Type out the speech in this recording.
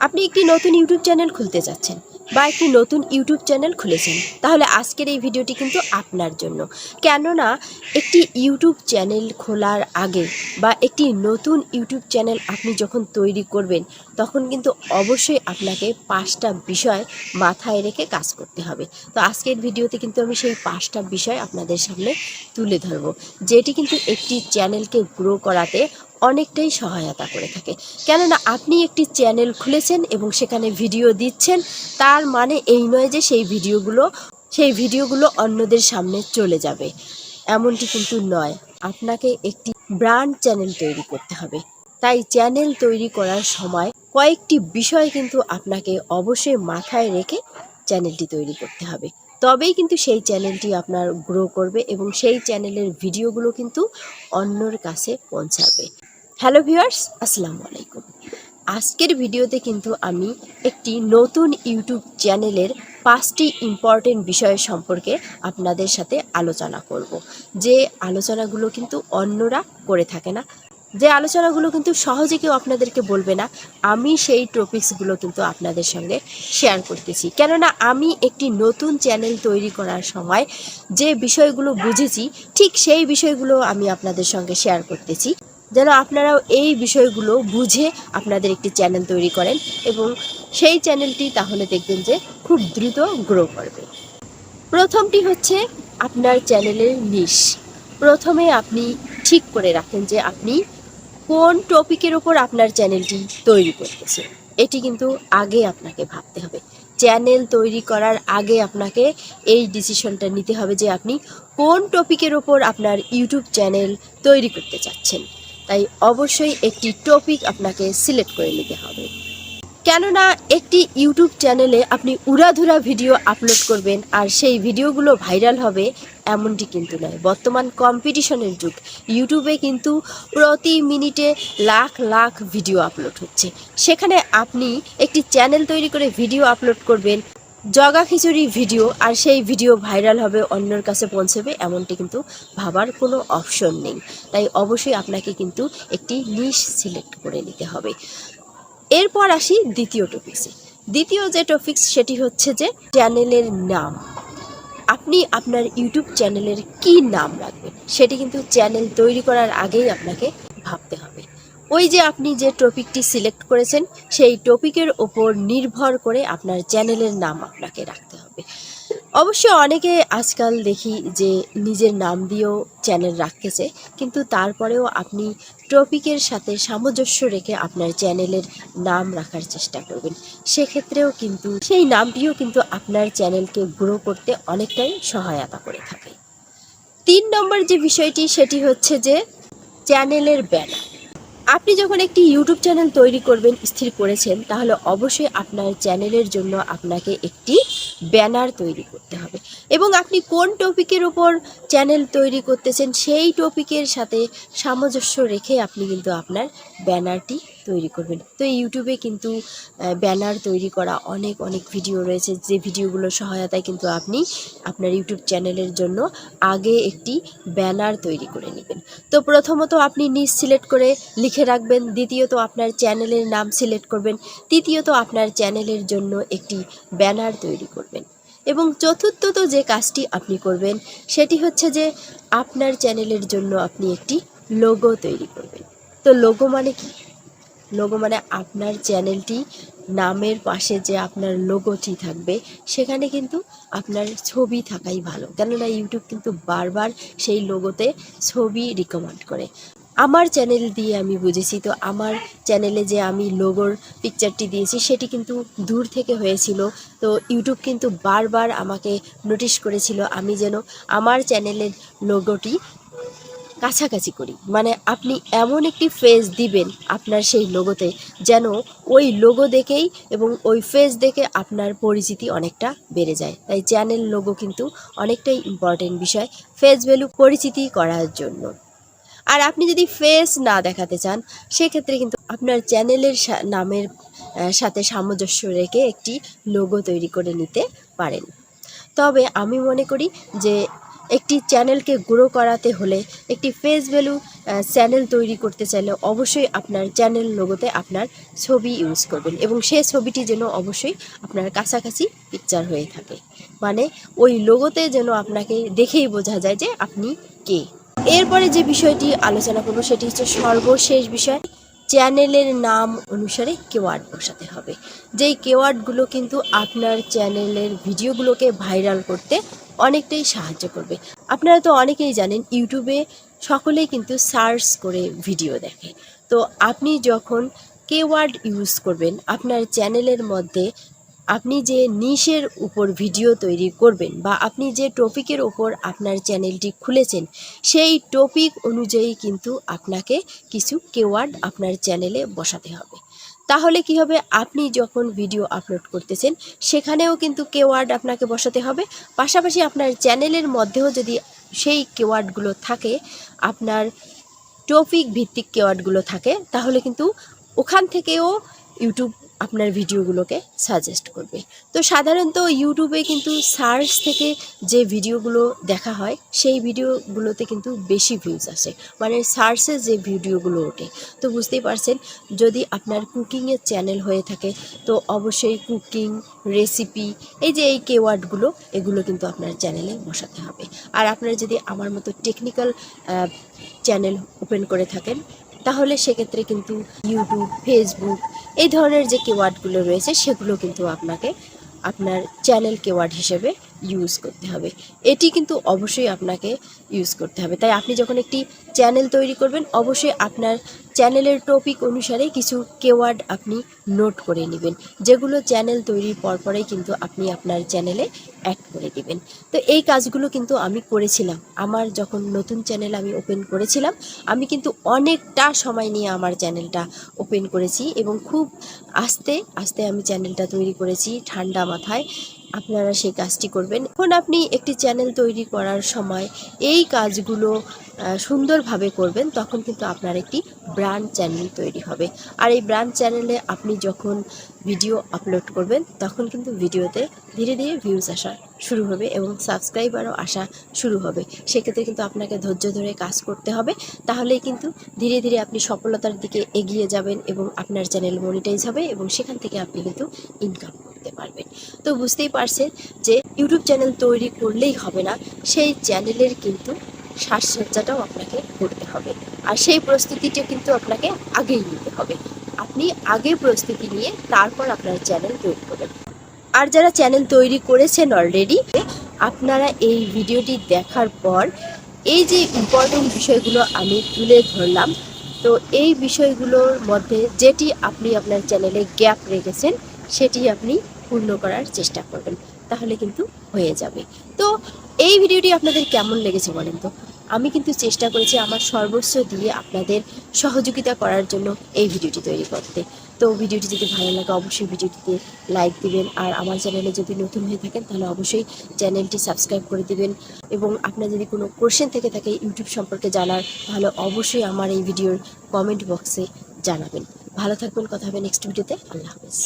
আপনি একটি নতুন ইউটিউব চ্যানেল খুলতে চাচ্ছেন বা একটি নতুন ইউটিউব চ্যানেল খুলেছেন, তাহলে আজকের এই ভিডিওটি কিন্তু আপনার জন্য। কেননা, একটি ইউটিউব চ্যানেল খোলার আগে বা একটি নতুন ইউটিউব চ্যানেল আপনি যখন তৈরি করবেন, তখন কিন্তু অবশ্যই আপনাকে পাঁচটা বিষয় মাথায় রেখে কাজ করতে হবে। তো আজকের ভিডিওতে কিন্তু আমি সেই পাঁচটা বিষয় আপনাদের সামনে তুলে ধরবো, যেটি কিন্তু একটি চ্যানেলকে গ্রো করাতে অনেকটাই সহায়তা করে থাকে। কেননা আপনি একটি চ্যানেল খুলেছেন এবং সেখানে ভিডিও দিচ্ছেন, তার মানে এই নয় যে সেই ভিডিওগুলো সেই ভিডিওগুলো অন্যদের সামনে চলে যাবে। এমনটি কিন্তু নয়। আপনাকে একটি ব্র্যান্ড চ্যানেল তৈরি করতে হবে। তাই চ্যানেল তৈরি করার সময় কয়েকটি বিষয় কিন্তু আপনাকে অবশ্যই মাথায় রেখে চ্যানেলটি তৈরি করতে হবে। তবেই কিন্তু সেই চ্যানেলটি আপনার গ্রো করবে এবং সেই চ্যানেলের ভিডিওগুলো কিন্তু অন্যর কাছে পৌঁছাবে। হ্যালো ভিউয়ার্স, আসসালামু আলাইকুম। আজকের ভিডিওতে কিন্তু আমি একটি নতুন ইউটিউব চ্যানেলের পাঁচটি ইম্পর্টেন্ট বিষয় সম্পর্কে আপনাদের সাথে আলোচনা করব। যে আলোচনাগুলো কিন্তু অন্যরা করে থাকে না, যে আলোচনাগুলো কিন্তু সহজে কেউ আপনাদেরকে বলবে না, আমি সেই টপিকসগুলো কিন্তু আপনাদের সঙ্গে শেয়ার করতেছি। কেননা আমি একটি নতুন চ্যানেল তৈরি করার সময় যে বিষয়গুলো বুঝেছি, ঠিক সেই বিষয়গুলো আমি আপনাদের সঙ্গে শেয়ার করতেছি। যেন আপনারাও এই বিষয়গুলো বুঝে আপনাদের একটি চ্যানেল তৈরি করেন এবং সেই চ্যানেলটি তাহলে দেখবেন যে খুব দ্রুত গ্রো করবে। প্রথমটি হচ্ছে আপনার চ্যানেলের নিশ প্রথমে আপনি ঠিক করে রাখেন যে আপনি কোন টপিকের ওপর আপনার চ্যানেলটি তৈরি করতেছে। এটি কিন্তু আগে আপনাকে ভাবতে হবে। চ্যানেল তৈরি করার আগে আপনাকে এই ডিসিশনটা নিতে হবে যে আপনি কোন টপিকের ওপর আপনার ইউটিউব চ্যানেল তৈরি করতে চাচ্ছেন। তাই অবশ্যই একটি টপিক আপনাকে সিলেক্ট করে নিতে হবে। কেননা একটি ইউটিউব চ্যানেলে আপনি উড়াধুরা ভিডিও আপলোড করবেন আর সেই ভিডিওগুলো ভাইরাল হবে এমনটি কিন্তু নয়। বর্তমান কম্পিটিশনের যুগ। ইউটিউবে কিন্তু প্রতি মিনিটে লাখ লাখ ভিডিও আপলোড হচ্ছে। সেখানে আপনি একটি চ্যানেল তৈরি করে ভিডিও আপলোড করবেন জগা খিচুড়ি ভিডিও, আর সেই ভিডিও ভাইরাল হবে অন্যের কাছে পৌঁছবে, এমনটি কিন্তু ভাবার কোনো অপশন নেই। তাই অবশ্যই আপনাকে কিন্তু একটি নিশ সিলেক্ট করে নিতে হবে। এরপর আসি দ্বিতীয় টপিক্সে দ্বিতীয় যে টপিক্স সেটি হচ্ছে যে চ্যানেলের নাম। আপনি আপনার ইউটিউব চ্যানেলের কি নাম রাখবেন? সেটি কিন্তু চ্যানেল তৈরি করার আগেই আপনাকে ভাবতে হবে। ওই যে আপনি যে টপিকটি সিলেক্ট করেছেন, সেই টপিকের ওপর নির্ভর করে আপনার চ্যানেলের নাম আপনাকে রাখতে হবে। অবশ্য অনেকে আজকাল দেখি যে নিজের নাম দিয়েও চ্যানেল রাখতেছে, কিন্তু তারপরেও আপনি টপিকের সাথে সামঞ্জস্য রেখে আপনার চ্যানেলের নাম রাখার চেষ্টা করবেন। সেক্ষেত্রেও কিন্তু সেই নামটিও কিন্তু আপনার চ্যানেলকে গ্রো করতে অনেকটাই সহায়তা করে থাকে। তিন নম্বর যে বিষয়টি, সেটি হচ্ছে যে চ্যানেলের ব্যানার। আপনি যখন একটি ইউটিউব চ্যানেল তৈরি করবেন, স্থির করেছেন, তাহলে অবশ্যই আপনার চ্যানেলের জন্য আপনাকে একটি ব্যানার তৈরি করতে হবে। এবং আপনি কোন টপিকের ওপর চ্যানেল তৈরি করতেছেন, সেই টপিকের সাথে সামঞ্জস্য রেখে আপনি কিন্তু আপনার ব্যানারটি তৈরি করবেন। তো ইউটিউবে কিন্তু ব্যানার তৈরি করা অনেক অনেক ভিডিও রয়েছে। যে ভিডিওগুলোর সহায়তায় কিন্তু আপনি আপনার ইউটিউব চ্যানেলের জন্য আগে একটি ব্যানার তৈরি করে নেবেন। তো প্রথমত আপনি নিজ সিলেক্ট করে লিখে রাখবেন। দ্বিতীয়ত আপনার চ্যানেলের নাম সিলেক্ট করবেন। তৃতীয়ত আপনার চ্যানেলের জন্য একটি ব্যানার তৈরি করবেন। এবং চতুর্থত যে কাজটি আপনি করবেন, সেটি হচ্ছে যে আপনার চ্যানেলের জন্য আপনি একটি লোগো তৈরি করবেন। তো লোগো মানে কি? লোগো মানে আপনার চ্যানেলটি নামের পাশে যে আপনার লোগোটি থাকবে, সেখানে কিন্তু আপনার ছবি থাকাই ভালো। কেননা ইউটিউব কিন্তু বারবার সেই লোগোতে ছবি রিকমেন্ড করে। আমার চ্যানেল দিয়ে আমি বুঝেছি, তো আমার চ্যানেলে যে আমি লোগোর পিকচারটি দিয়েছি, সেটি কিন্তু দূর থেকে হয়েছিল। তো ইউটিউব কিন্তু বারবার আমাকে নোটিশ করেছিল, আমি যেন আমার চ্যানেলের লোগোটি কাছাকাছি করি। মানে আপনি এমন একটি ফেস দিবেন আপনার সেই লোগোতে যেন ওই লোগো দেখেই এবং ওই ফেস দেখে আপনার পরিচিতি অনেকটা বেড়ে যায়। তাই চ্যানেল লোগো কিন্তু অনেকটাই ইম্পর্টেন্ট বিষয় ফেস ভ্যালু পরিচিতি করার জন্য। আর আপনি যদি ফেস না দেখাতে চান, সেক্ষেত্রে কিন্তু আপনার চ্যানেলের নামের সাথে সামঞ্জস্য রেখে একটি লোগো তৈরি করে নিতে পারেন। তবে আমি মনে করি যে একটি চ্যানেলকে গ্রো করাতে হলে একটি ফেস ভ্যালু চ্যানেল তৈরি করতে চাইলে অবশ্যই আপনার চ্যানেল লোগোতে আপনার ছবি ইউজ করবেন এবং সেই ছবিটি যেন অবশ্যই আপনার কাছাকাছি পিকচার হয়ে থাকে। মানে ওই লোগোতে যেন আপনাকে দেখেই বোঝা যায় যে আপনি কে। এরপরে যে বিষয়টি আলোচনা করব সেটি হচ্ছে সর্বশেষ বিষয়। চ্যানেলের নাম অনুসারে কেওয়ার্ড বসাতে হবে। যেই কেওয়ার্ডগুলো কিন্তু আপনার চ্যানেলের ভিডিওগুলোকে ভাইরাল করতে অনেকটাই সাহায্য করবে। আপনারা তো অনেকেই জানেন, ইউটিউবে সকলেই কিন্তু সার্চ করে ভিডিও দেখে। তো আপনি যখন কেওয়ার্ড ইউজ করবেন, আপনার চ্যানেলের মধ্যে আপনি যে নিশের উপর ভিডিও তৈরি করবেন বা আপনি যে টপিকের উপর আপনার চ্যানেলটি খুলেছেন, সেই টপিক অনুযায়ী কিন্তু আপনাকে কিছু কেওয়ার্ড আপনার চ্যানেলে বসাতে হবে। তাহলে কি হবে? আপনি যখন ভিডিও আপলোড করতেছেন, সেখানেও কিন্তু কেওয়ার্ড আপনাকে বসাতে হবে। পাশাপাশি আপনার চ্যানেলের মধ্যেও যদি সেই কেওয়ার্ডগুলো থাকে, আপনার টপিক ভিত্তিক কেওয়ার্ডগুলো থাকে, তাহলে কিন্তু ওখান থেকেও ইউটিউব আপনার ভিডিওগুলোকে সাজেস্ট করবে। তো সাধারণত ইউটিউবে কিন্তু সার্চ থেকে যে ভিডিওগুলো দেখা হয়, সেই ভিডিওগুলোতে কিন্তু বেশি ভিউজ আসে। মানে সার্চে যে ভিডিওগুলো ওঠে। তো বুঝতেই পারছেন, যদি আপনার কুকিংয়ের চ্যানেল হয়ে থাকে, তো অবশ্যই কুকিং রেসিপি এই যে এই কেওয়ার্ডগুলো এগুলো কিন্তু আপনার চ্যানেলে বসাতে হবে। আর আপনারা যদি আমার মতো টেকনিক্যাল চ্যানেল ওপেন করে থাকেন, তাহলে সেক্ষেত্রে কিন্তু ইউটিউব ফেসবুক এই ধরনের যে কেওয়ার্ডগুলো রয়েছে সেগুলো কিন্তু আপনাকে আপনার চ্যানেল কেওয়ার্ড হিসেবে ইউজ করতে হবে। এটি কিন্তু অবশ্যই আপনাকে ইউজ করতে হবে। তাই আপনি যখন একটি চ্যানেল তৈরি করবেন, অবশ্যই আপনার চ্যানেলের টপিক অনুসারে কিছু কেওয়ার্ড আপনি নোট করে নেবেন। যেগুলো চ্যানেল তৈরির পরপরেই কিন্তু আপনি আপনার চ্যানেলে অ্যাড করে দিবেন তো এই কাজগুলো কিন্তু আমি করেছিলাম। আমার যখন নতুন চ্যানেল আমি ওপেন করেছিলাম, আমি কিন্তু অনেকটা সময় নিয়ে আমার চ্যানেলটা ওপেন করেছি এবং খুব আস্তে আস্তে আমি চ্যানেলটা তৈরি করেছি ঠান্ডা মাথায়। আপনারা সেই কাজটি করবেন। এখন আপনি একটি চ্যানেল তৈরি করার সময় এই কাজগুলো সুন্দরভাবে করবেন, তখন কিন্তু আপনার একটি ব্র্যান্ড চ্যানেল তৈরি হবে। আর এই ব্র্যান্ড চ্যানেলে আপনি যখন ভিডিও আপলোড করবেন, তখন কিন্তু ভিডিওতে ধীরে ধীরে ভিউজ আসা শুরু হবে এবং সাবস্ক্রাইবারও আসা শুরু হবে। সেক্ষেত্রে কিন্তু আপনাকে ধৈর্য ধরে কাজ করতে হবে। তাহলেই কিন্তু ধীরে ধীরে আপনি সফলতার দিকে এগিয়ে যাবেন এবং আপনার চ্যানেল মনিটাইজ হবে এবং সেখান থেকে আপনি কিন্তু ইনকাম করতে পারবেন। তো বুঝতেই পারছেন যে ইউটিউব চ্যানেল তৈরি করলেই হবে না, সেই চ্যানেলের কিন্তু সাজসজ্জাটাও আপনাকে করতে হবে। আর সেই প্রস্তুতিটা কিন্তু আপনাকে আগেই নিতে হবে। আপনি আগে প্রস্তুতি নিয়ে তারপর আপনার চ্যানেল তৈরি করবেন। আর যারা চ্যানেল তৈরি করেছেন অলরেডি আপনারা এই ভিডিওটি দেখার পর এই যে ইম্পর্টেন্ট বিষয়গুলো আমি তুলে ধরলাম, তো এই বিষয়গুলোর মধ্যে যেটি আপনি আপনার চ্যানেলে গ্যাপ রেখেছেন সেটি আপনি পূর্ণ করার চেষ্টা করবেন। তাহলে কিন্তু হয়ে যাবে। তো এই ভিডিওটি আপনাদের কেমন লেগেছে বলেন তো? আমি কিন্তু চেষ্টা করেছি আমার সর্বস্ব দিয়ে আপনাদের সহযোগিতা করার জন্য এই ভিডিওটি তৈরি করতে। তো ভিডিওটি যদি ভালো লাগে অবশ্যই ভিডিওটিতে লাইক দিবেন আর আমার চ্যানেলে যদি নতুন হয়ে থাকেন তাহলে অবশ্যই চ্যানেলটি সাবস্ক্রাইব করে দিবেন এবং আপনার যদি কোনো কোশ্চেন থেকে থাকে ইউটিউব সম্পর্কে জানার, তাহলে অবশ্যই আমার এই ভিডিওর কমেন্ট বক্সে জানাবেন। ভালো থাকবেন, কথা হবে নেক্সট ভিডিওতে আল্লাহ হাফেজ।